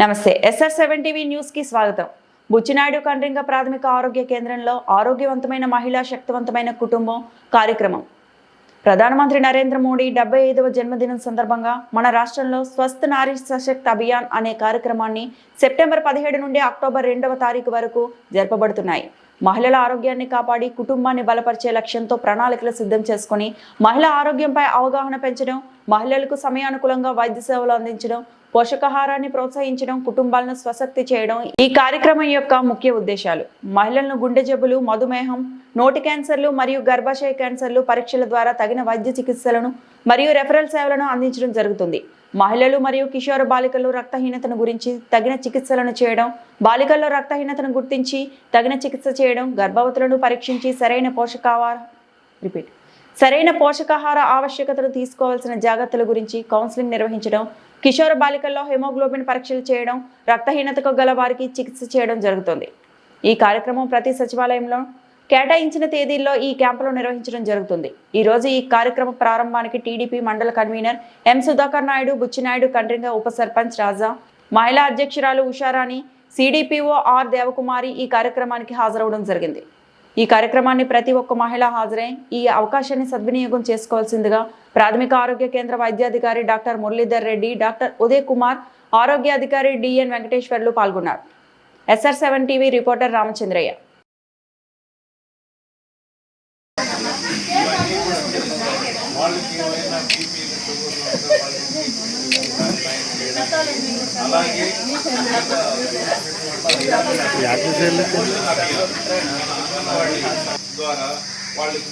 నమస్తే SR seven TV న్యూస్కి స్వాగతం. బుచ్చినాయుడు కండ్రింగ ప్రాథమిక ఆరోగ్య కేంద్రంలో ఆరోగ్యవంతమైన మహిళా శక్తివంతమైన కుటుంబం కార్యక్రమం. ప్రధానమంత్రి నరేంద్ర మోడీ డెబ్బై ఐదవ జన్మదినం సందర్భంగా మన రాష్ట్రంలో స్వస్థ నారీ సశక్త్ అభియాన్ అనే కార్యక్రమాన్ని సెప్టెంబర్ పదిహేడు నుండి అక్టోబర్ రెండవ తారీఖు వరకు జరపబడుతున్నాయి. మహిళల ఆరోగ్యాన్ని కాపాడి కుటుంబాన్ని బలపరిచే లక్ష్యంతో ప్రణాళికలు సిద్ధం చేసుకుని మహిళ ఆరోగ్యంపై అవగాహన పెంచడం మహిళలకు సమయానుకూలంగా వైద్య సేవలు అందించడం పోషకాహారాన్ని ప్రోత్సహించడం కుటుంబాలను స్వశక్తి చేయడం ఈ కార్యక్రమం యొక్క ముఖ్య ఉద్దేశాలు. మహిళలను గుండె జబ్బులు మధుమేహం నోటి క్యాన్సర్లు మరియు గర్భాశయ క్యాన్సర్లు పరీక్షల ద్వారా తగిన వైద్య చికిత్సలను మరియు రెఫరల్ సేవలను అందించడం జరుగుతుంది. మహిళలు మరియు కిషోర బాలికలు రక్తహీనతను గురించి తగిన చికిత్సలను చేయడం బాలికల్లో రక్తహీనతను గుర్తించి తగిన చికిత్స చేయడం గర్భవతులను పరీక్షించి సరైన పోషకాహార రిపీట్. సరైన పోషకాహార ఆవశ్యకతను తీసుకోవాల్సిన జాగ్రత్తల గురించి కౌన్సిలింగ్ నిర్వహించడం కిషోర బాలికల్లో హెమోగ్లోబిన్ పరీక్షలు చేయడం రక్తహీనతకు గల వారికి చికిత్స చేయడం జరుగుతుంది. ఈ కార్యక్రమం ప్రతి సచివాలయంలో కేటాయించిన తేదీల్లో ఈ క్యాంపులు నిర్వహించడం జరుగుతుంది. ఈ రోజు ఈ కార్యక్రమ ప్రారంభానికి టీడీపీ మండల కన్వీనర్ ఎం సుధాకర్ నాయుడు బుచ్చినాయుడు కండ్రింగ ఉప సర్పంచ్ రాజా మహిళా అధ్యక్షురాలు ఉషారాణి సిడిపిఓ ఆర్ దేవకుమారి ఈ కార్యక్రమానికి హాజరవడం జరిగింది. ఈ కార్యక్రమాన్ని ప్రతి ఒక్క మహిళ హాజరై ఈ అవకాశాన్ని సద్వినియోగం చేసుకోవాల్సిందిగా ప్రాథమిక ఆరోగ్య కేంద్ర వైద్యాధికారి డాక్టర్ మురళీధర్ రెడ్డి డాక్టర్ ఉదయ్ కుమార్ ఆరోగ్యాధికారి డిఎన్ వెంకటేశ్వర్లు పాల్గొన్నారు. SR seven TV reporter Ramachandraiah. వాళ్ళకి ఏమైనా బీపీలు షుగర్లు వాళ్ళకి అలాగే ద్వారా వాళ్ళకి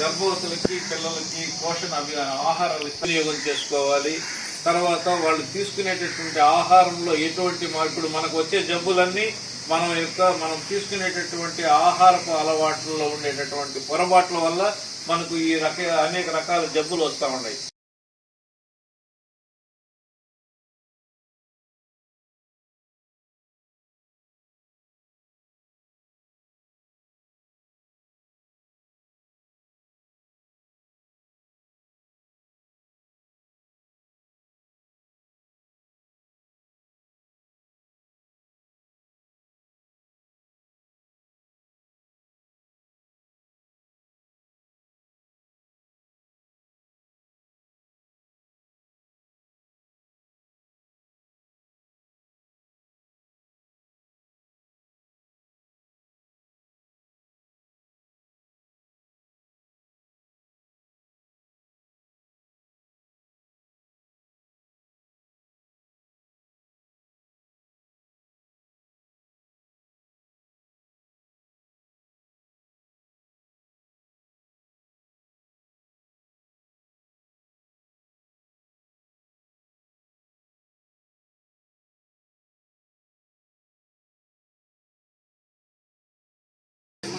గర్భవతులకి పిల్లలకి పోషణ అభి- ఆహారాలు వినియోగం చేసుకోవాలి. తర్వాత వాళ్ళు తీసుకునేటటువంటి ఆహారంలో ఎటువంటి మార్పులు మనకు వచ్చే జబ్బులన్నీ మనం యొక్క మనం తీసుకునేటటువంటి ఆహారపు అలవాట్లలో ఉండేటటువంటి పొరపాట్ల వల్ల మనకు ఈ రక అనేక రకాల జబ్బులు వస్తూ ఉన్నాయి.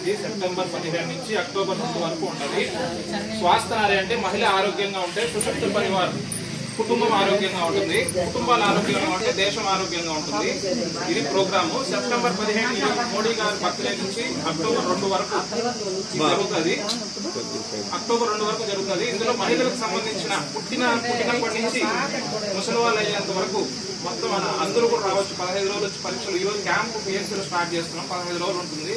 ఇది సెప్టెంబర్ పదిహేను నుంచి అక్టోబర్ రెండు వరకు ఉంటుంది. స్వాస్థ నారి అంటే మహిళ ఆరోగ్యంగా ఉంటే సుశక్త పరివారం కుటుంబం ఆరోగ్యంగా ఉంటుంది. కుటుంబాలు ఆరోగ్యంగా ఉంటే దేశం ఆరోగ్యంగా ఉంటుంది. ఇది ప్రోగ్రాము. సెప్టెంబర్ పదిహేను మోడీ గారి బర్త్డే నుంచి అక్టోబర్ రెండు వరకు జరుగుతుంది. అక్టోబర్ రెండు వరకు జరుగుతుంది. ఇందులో మహిళలకు సంబంధించిన పుట్టిన పుట్టినప్పటి నుంచి ముసలి వాళ్ళు అయ్యేంత వరకు మొత్తం అందరూ కూడా రావచ్చు. పదహైదు రోజులు వచ్చి పరీక్షలు. ఈరోజు రోజు క్యాంప్ స్టార్ట్ చేస్తున్నాం. పదహైదు రోజులు ఉంటుంది.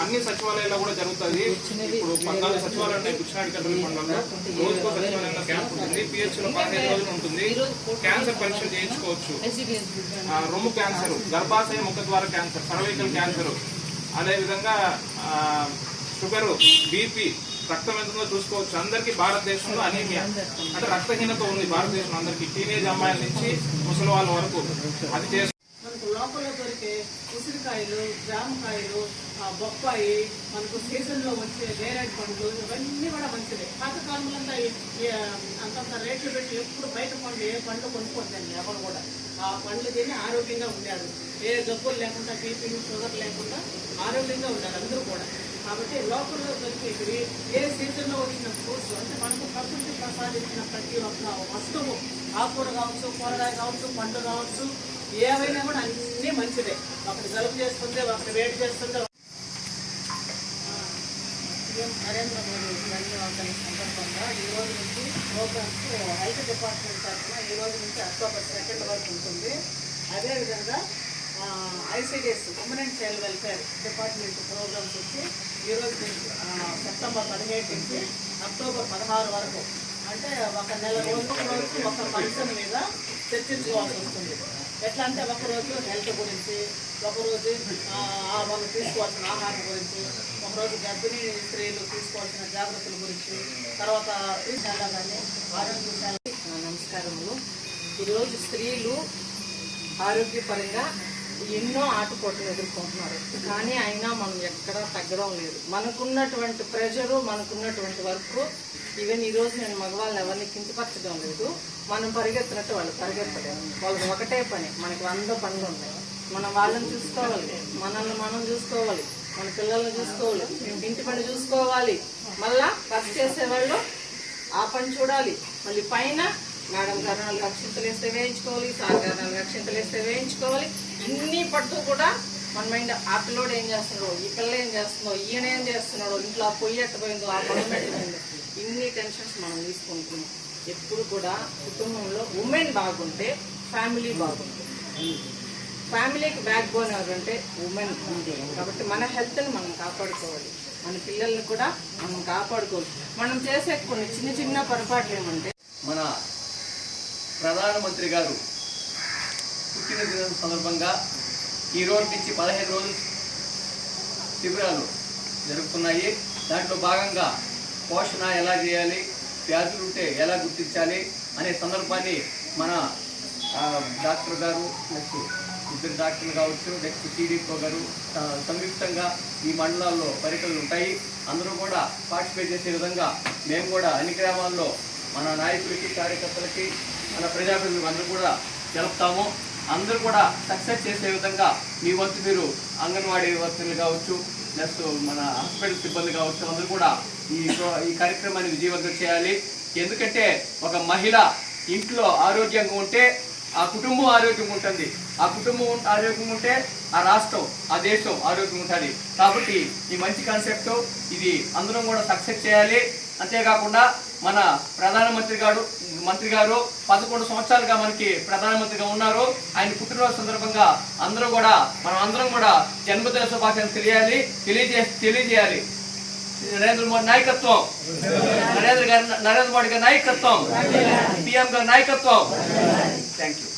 అన్ని సచివాలయాల్లో కూడా జరుగుతుంది ఇప్పుడు పద్నాలుగు సచివాలయాలు ఉన్నాయి. కృష్ణాడి కంట్రోల్ మండలంలో. రోజుకో సచివాలయంలో క్యాంప్ ఉంటుంది. పిహెచ్లో పదిహేను రోజులు ఉంటుంది. క్యాన్సర్ పరీక్షలు చేయించుకోవచ్చు. రొమ్ము క్యాన్సర్ గర్భాశయ ముఖ ద్వార క్యాన్సర్ సర్వైకల్ క్యాన్సర్. అదేవిధంగా షుగర్ బీపీ రక్తం ఎంతుందో చూసుకోవచ్చు. అందరికీ భారతదేశంలో అనీమియా. అంటే రక్తహీనత ఉంది భారతదేశంలో అందరికీ. టీనేజ్ అమ్మాయిల నుంచి ముసలి వాళ్ళ వరకు. అది మనకు లోపల దొరికే ఉసిరికాయలు జామకాయలు ఆ బొప్పాయి మనకు సీజన్లో వచ్చే నేరేడు పండ్లు ఇవన్నీ కూడా మంచిదే పాతకాలంలో అంతా అంతంత రేట్లు పెట్టి ఎప్పుడు బయట పండ్లు ఏ పండ్లు కొనుక్కోద్దండి ఎవరు కూడా. ఆ పండ్లు తిని ఆరోగ్యంగా ఉండారు. ఏ జబ్బులు లేకుండా బీపీ షుగర్ లేకుండా ఆరోగ్యంగా ఉండాలి అందరూ కూడా. కాబట్టి లోకల్లో దొరికేవి ఏ సీజన్లో వచ్చిన ఫ్రూట్స్ అంటే మనకు ప్రకృతి ప్రసాదించిన ప్రతి ఒక్క వస్తువు ఆకుకూర కావచ్చు కూరగాయ కావచ్చు పండు కావచ్చు ఏవైనా కూడా అన్నీ మంచిదే. ఒకటి జలుబు చేస్తుంది ఒకటి వేడి చేస్తుంది సీఎం నరేంద్ర మోడీ ధన్యవాదాల సందర్భంగా. ఈ రోజు నుంచి ప్రోగ్రామ్స్ హెల్త్ డిపార్ట్మెంట్ తరఫున ఈ రోజు నుంచి అక్టోబర్ సెకండ్ వరకు ఉంటుంది. అదేవిధంగా ICDS women child welfare department programmes వచ్చి ఈరోజు నుంచి సెప్టెంబర్ పదిహేడు నుంచి అక్టోబర్ పదహారు వరకు. అంటే ఒక నెల రోజుల రోజు ఒక ఫంక్షన్ మీద చర్చించుకోవాల్సి వస్తుంది. ఎట్లా అంటే ఒకరోజు హెల్త్ గురించి ఒకరోజు వాళ్ళు తీసుకోవాల్సిన ఆహారం గురించి ఒకరోజు గర్భిణీ స్త్రీలు తీసుకోవాల్సిన జాగ్రత్తల గురించి తర్వాత విషయాలు కానీ ఆరోగ్య నమస్కారములు. ఈరోజు స్త్రీలు ఆరోగ్యపరంగా ఎన్నో ఆటుపోట్లు ఎదుర్కొంటున్నారు. కానీ అయినా మనం ఎక్కడా తగ్గడం లేదు. మనకున్నటువంటి ప్రెషరు మనకున్నటువంటి వర్క్ ఈవెన్ ఈరోజు నేను మగవాళ్ళని ఎవరిని కించపరచడం లేదు. మనం పరిగెత్తినట్టు వాళ్ళు పరిగెత్తలేము వాళ్ళకి ఒకటే పని. మనకి వంద పనులు ఉన్నాయి. మనం వాళ్ళని చూసుకోవాలి. మనల్ని మనం చూసుకోవాలి. మన పిల్లల్ని చూసుకోవాలి. ఇంటి పని చూసుకోవాలి. మళ్ళా వర్క్ చేసేవాళ్ళు ఆ పని చూడాలి. మళ్ళీ పైన మేడం గారు నాలుగు అక్షంతలు వేస్తే వేయించుకోవాలి సార్ గారు నాలుగు అక్షంతలు వేస్తే వేయించుకోవాలి. ఎన్ని పట్టు కూడా మన మైండ్ ఆ పిల్లోడు ఏం చేస్తున్నాడు ఈ పిల్ల ఏం చేస్తున్నాడు ఈయన ఏం చేస్తున్నాడు ఇంట్లో ఆ పొయ్యి ఎట్టబోయిందో ఆ పొలం ఎట్టబోయిందో ఇన్ని టెన్షన్స్ మనం తీసుకుంటున్నాం. ఎప్పుడు కూడా కుటుంబంలో ఉమెన్ బాగుంటే ఫ్యామిలీ బాగుంటుంది. ఫ్యామిలీకి బ్యాక్ బోన్ ఎవరంటే ఉమెన్ కాబట్టి మన హెల్త్ని మనం కాపాడుకోవాలి. మన పిల్లల్ని కూడా మనం కాపాడుకోవాలి. మనం చేసే కొన్ని చిన్న చిన్న పొరపాట్లు ఏమంటే మన ప్రధానమంత్రి గారు పుట్టినదినం సందర్భంగా ఈ రోజు నుంచి పదహైదు రోజులు శిబిరాలు జరుగుతున్నాయి దాంట్లో భాగంగా పోషణ ఎలా చేయాలి వ్యాధులు ఉంటే ఎలా గుర్తించాలి అనే సందర్భాన్ని మన డాక్టర్ గారు నెక్స్ట్ ఇద్దరు డాక్టర్లు కావచ్చు నెక్స్ట్ టీడీపో గారు సంయుక్తంగా ఈ మండలాల్లో పర్యటనలు ఉంటాయి. అందరూ కూడా పార్టిసిపేట్ చేసే విధంగా మేము కూడా అన్ని గ్రామాల్లో మన నాయకులకి కార్యకర్తలకి మన ప్రజాప్రతినిధులకు అందరూ కూడా జరుపుతాము. అందరూ కూడా సక్సెస్ చేసే విధంగా మీ వంతు మీరు అంగన్వాడీ వర్కర్లు కావచ్చు ప్లస్ మన హాస్పిటల్ సిబ్బంది కావచ్చు అందరూ కూడా ఈ ఈ కార్యక్రమాన్ని విజయవంతం చేయాలి. ఎందుకంటే ఒక మహిళ ఇంట్లో ఆరోగ్యంగా ఉంటే ఆ కుటుంబం ఆరోగ్యంగా ఉంటుంది. ఆ కుటుంబం ఆరోగ్యం ఆరోగ్యంగా ఉంటే ఆ రాష్ట్రం ఆ దేశం ఆరోగ్యంగా ఉంటుంది. కాబట్టి ఈ మంచి కాన్సెప్ట్ ఇది అందరం కూడా సక్సెస్ చేయాలి. అంతేకాకుండా మన ప్రధానమంత్రి గారు మంత్రి గారు పదకొండు సంవత్సరాలుగా మనకి ప్రధానమంత్రిగా ఉన్నారు. ఆయన పుట్టినరోజు సందర్భంగా అందరూ కూడా మనం అందరం కూడా జన్మదిన శుభాకాంక్షలు తెలియాలి తెలియజే తెలియజేయాలి. నరేంద్ర మోడీ నాయకత్వం. నరేంద్ర గారి నరేంద్ర మోడీ గారి నాయకత్వం. పిఎం గారి నాయకత్వం. Thank you